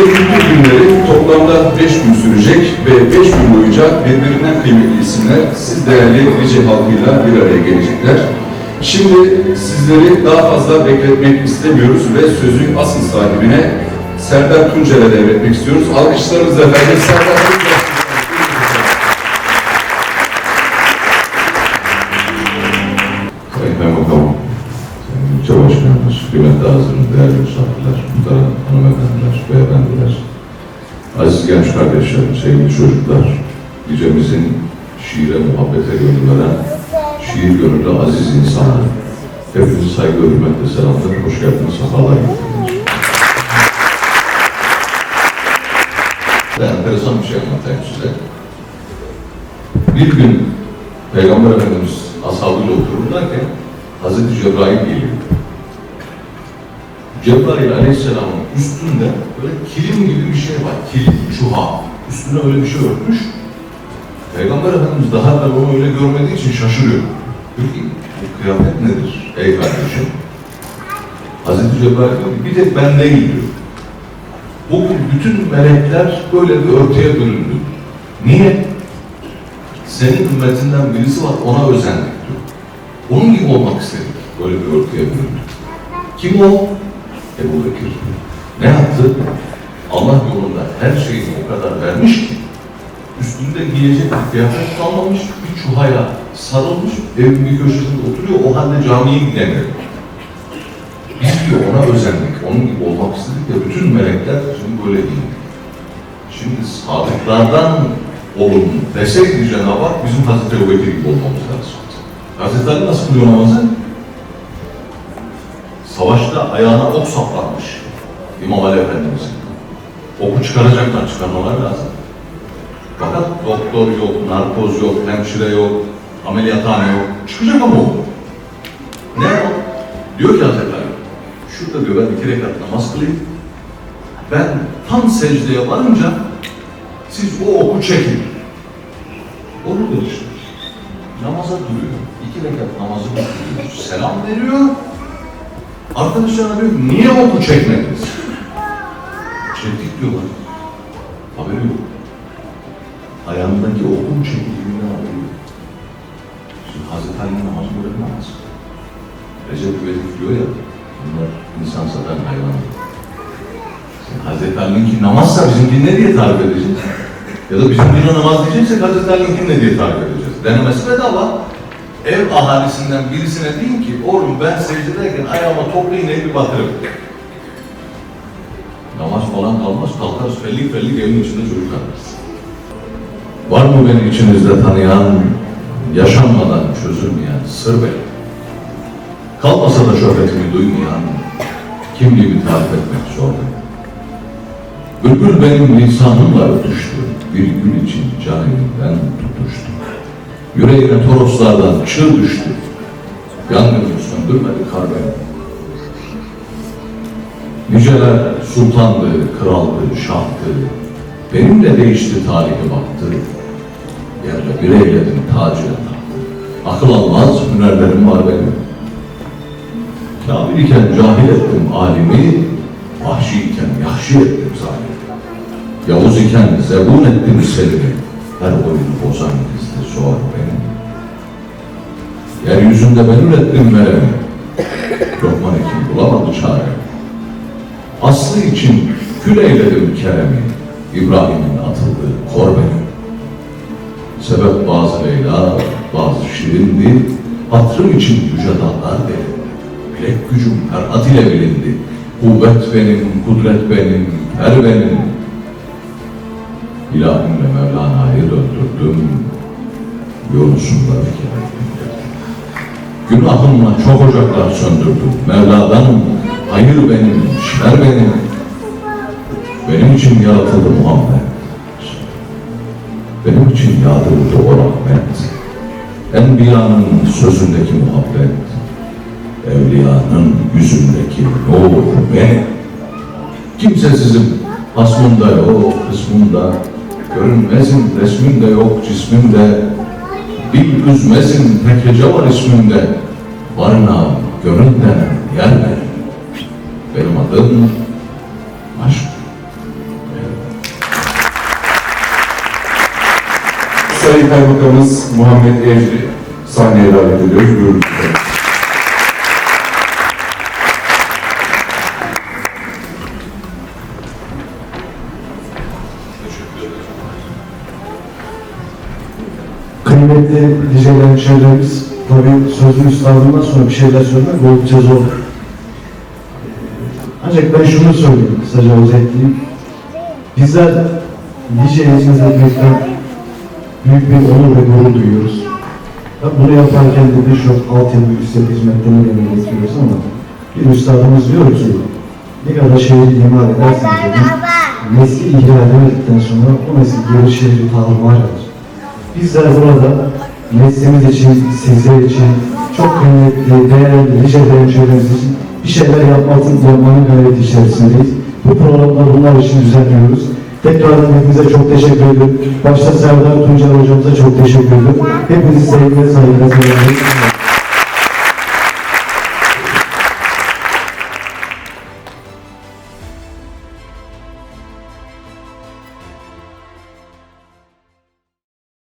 Kültür günleri toplamda 5 gün sürecek ve 5 gün boyunca birbirinden kıymetli isimler siz değerli Rize halkıyla bir araya gelecekler. Şimdi sizleri daha fazla bekletmek istemiyoruz ve sözü asıl sahibine Serdar Tuncer'e devretmek istiyoruz. Alkışlarınızla efendim Serdar Tuncer. Sayın Sayın İlçe Başkanımız, kıymetli hazırım, değerli misafirler, muhterem hanımefendiler, beyefendiler, aziz genç kardeşlerim, sevgili çocuklar, ülkemizin şiire muhabbete gönül veren, şiir gönüllü aziz insanlar, hepinizi saygı ve hürmetle selamlar, hoş geldiniz, sefalar getirdiniz. Ben enteresan bir şey anlatayım size. Bir gün Peygamber Efendimiz ashabıyla otururlarken Hazreti Cebrail geliyor. Cebrail Aleyhisselam'ın üstünde böyle kilim gibi bir şey var. Kilim, çuha. Üstüne öyle bir şey örtmüş. Peygamber Efendimiz daha da onu öyle görmediği için şaşırıyor. Diyor ki bu kıyafet nedir ey kardeşim? Hazreti Cebrail diyor ki bir tek ben değil diyor. Bugün bütün melekler böyle bir örtüye büründü. Niye? Senin ümmetinden birisi var, ona özendik diyor. Onun gibi olmak istedik. Böyle bir örtüye büründük. Kim o? Ebu Bekir. Ne yaptı? Allah yolunda her şeyini o kadar vermiş ki, üstünde giyecek bir kıyafet kalmamış, bir çuhaya sarılmış, evin bir köşesinde oturuyor, o halde camiye gidemiyor. Biz diyor ona özendik, onun gibi olmak istedik de bütün melekler şimdi böyle değil. Şimdi sadıklardan olun deseydi Cenab-ı Hak bizim Hazreti Ebu Bekir gibi olmamız lazım. Hazreti Ali nasıl kılıyor namazı? Savaşta ayağına ok saplanmış İmam Ali Efendimiz'in. Oku çıkaracaklar, çıkarmalar lazım. Fakat doktor yok, narkoz yok, hemşire yok, ameliyathane yok. Çıkacak ama. Ne o? Diyor ki Hazreti Ali, şurada diyor ben iki rekat namaz kılayım. Ben tam secdeye varınca siz o oku çekin. Onu işte. Namaza duruyor. İki rekat namazı kılıyor. Selam veriyor. Arkadaşlarına diyor ki, niye oku çekmediniz? Çektik diyorlar. Haberi yok. Ayağındaki okun çekildiğinden haberi yok. Şimdi Hazreti bir namaz. Recep İvedik diyor ya, bunlar insan satan hayvan. Şimdi Hazreti Ali'ninki namazsa bizimki ne diye tarif edeceğiz? Ya da bizimkine namaz diyeceksek Hazreti Ali'ninki ne diye tarif edeceğiz? Denemesi bedava. Ev ahalisinden birisine deyin ki, oğlum ben secdedeyken ayağıma toplu iğneyi bir batırırım. Namaz falan kalmaz, kalkarız fellik fellik evin içinde çocuk ararız. Var mı beni içinizde tanıyan, yaşanmadan çözülmeyen sır benim? Kalmasa da şöhretimi duymayan, kimliğimi tarif etmek zor benim. Bülbül benim lisanımla ötüştü, bir gül için can elimden tutuştu. Yüreğine toroslardan çığ düştü, yangını söndürmedi kar beni. Niceler sultandı, kraldı, şahtı, benim de değişti tarihi baktı. Yerle bir eyledim tacı. Akıl almaz hünerlerim var benim. Kamil iken cahil ettim alimi, vahşi iken yahşi ettim zalimi. Yavuz iken zebun ettim selimi, her oyunu bozan zor benim. Yeryüzünde ben ürettim meremi, Lokman için bulamadı çare. Aslı için kül eyledim keremi, İbrahim'in atıldığı kor benim. Sebep bazı Leyla, bazı şirindi, hatırım için yüce dallar benim. Bilek gücüm ferhat ile bilindi. Kuvvet benim, kudret benim, her benim. İlahimle Mevlana'yı döndürdüm. Kere Günahımla çok ocaklar söndürdüm. Mevla'dan hayır benim, şer benim. Benim için yaratıldı Muhammed. Benim için yağdırıldı o rahmet. Enbiyanın sözündeki muhabbet. Evliyanın yüzündeki nur benim. Kimsesizim, hasmımda yok, kısmımda. Görünmezim, resmimde yok, cismimde. Bil bir üzmesin tekece var isminde. Varına gönül denen yer ver. Benim adım aşk. Sayın Kaymakamımız Muhammed Evci sahneye davet ediyoruz. Buyurun. Kıymetli Liceli hemşehrilerimiz, tabii sözlü üstadından sonra bir şeyler söylemek oldukça zor. Ancak ben şunu söyleyeyim, kısaca özetleyeyim. Bizler Lice'ye hizmet etmekten büyük bir onur ve gurur duyuyoruz. Tabii bunu yaparken de birçok altyapı üstad hizmetlerine de getiriyoruz ama bir üstadımız diyor ki ne kadar şehir imar ederseniz edin, nesli ihya edemedikten sonra o nesil geri şehri tahrimat eder. Bizler burada neslimiz için, sizler için, çok kıymetli, değerli, nice hemşehrilerimiz için bir şeyler yapmanın, yapmanın gayreti içerisindeyiz. Bu programda bunlar için düzenliyoruz. Tekrar hepinize çok teşekkür ederim. Başta Serdar Tuncer hocamıza çok teşekkür ederim. Hepinizi sevgiyle, saygıyla selamlıyorum.